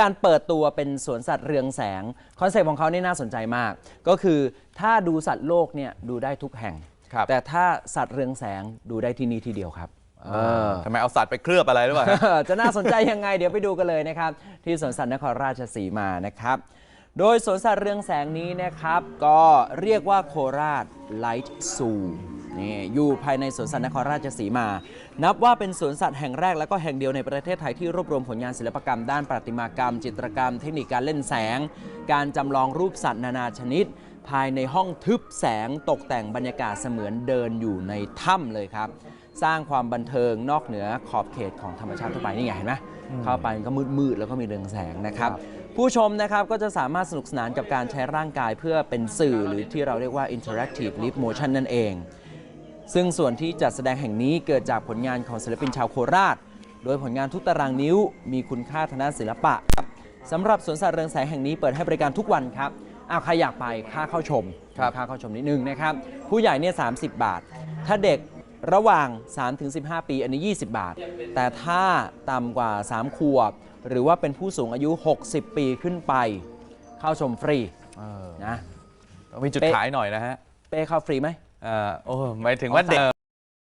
การเปิดตัวเป็นสวนสัตว์เรืองแสง คอนเซ็ปต์ของเขานี่น่าสนใจมาก ก็คือถ้าดูสัตว์โลกเนี่ยดูได้ทุกแห่ง ครับแต่ถ้าสัตว์เรืองแสงดูได้ที่นี่ที่เดียวครับทำไมเอาสัตว์ไปเคลือบอะไรหรือเปล่าจะน่าสนใจยังไงเดี๋ยวไปดูกันเลยนะครับ ที่สวนสัตว์นครราชสีมานะครับ โดยสวนสัตว์เรืองแสงนี้นะครับ ก็เรียกว่าโคราชไลท์ซูนี่อยู่ภายในสวนสัตว์นครราชสีมา นับว่าเป็นสวนสัตว์แห่งแรกและก็แห่งเดียวในประเทศไทยที่รวบรวมผลงานศิลปกรรมด้านประติมากรรม จิตรกรรม เทคนิคการเล่นแสง การจำลองรูปสัตว์นานาชนิด ภายในห้องทึบแสงตกแต่งบรรยากาศเสมือนเดินอยู่ในถ้ำเลยครับ สร้างความบันเทิงนอกเหนือขอบเขตของธรรมชาติทั่วไปนี่ไงเห็นไหมเข้าไปมันก็มืดๆแล้วก็มีเรืองแสงนะครับ ผู้ชมนะครับก็จะสามารถสนุกสนานกับการใช้ร่างกายเพื่อเป็นสื่อหรือที่เราเรียกว่า interactive live motion นั่นเอง ซึ่งส่วนที่จัดแสดงแห่งนี้เกิดจากผลงานของศิลปินชาวโคราช โดยผลงานทุกตารางนิ้ว มีคุณค่าทางด้านศิลปะครับสำหรับสวนสัตว์เรืองแสงแห่งนี้เปิดให้บริการทุกวันครับอ้าวใครอยากไปค่าเข้าชมครับค่าเข้าชมนิดนึงนะครับ ผู้ใหญ่เนี่ย30บาท ถ้าเด็ก ระหว่าง 3-15 ปี อันนี้ 20 บาท แต่ถ้าต่ำกว่า 3 ขวบ หรือว่าเป็นผู้สูงอายุ 60 ปีขึ้นไป เข้าชมฟรีเออนะ ต้องมีจุดเป๊ะ ขายหน่อยนะฮะเป้เข้าฟรีไหม เอ่อโอ้หมายถึงว่าเด็ก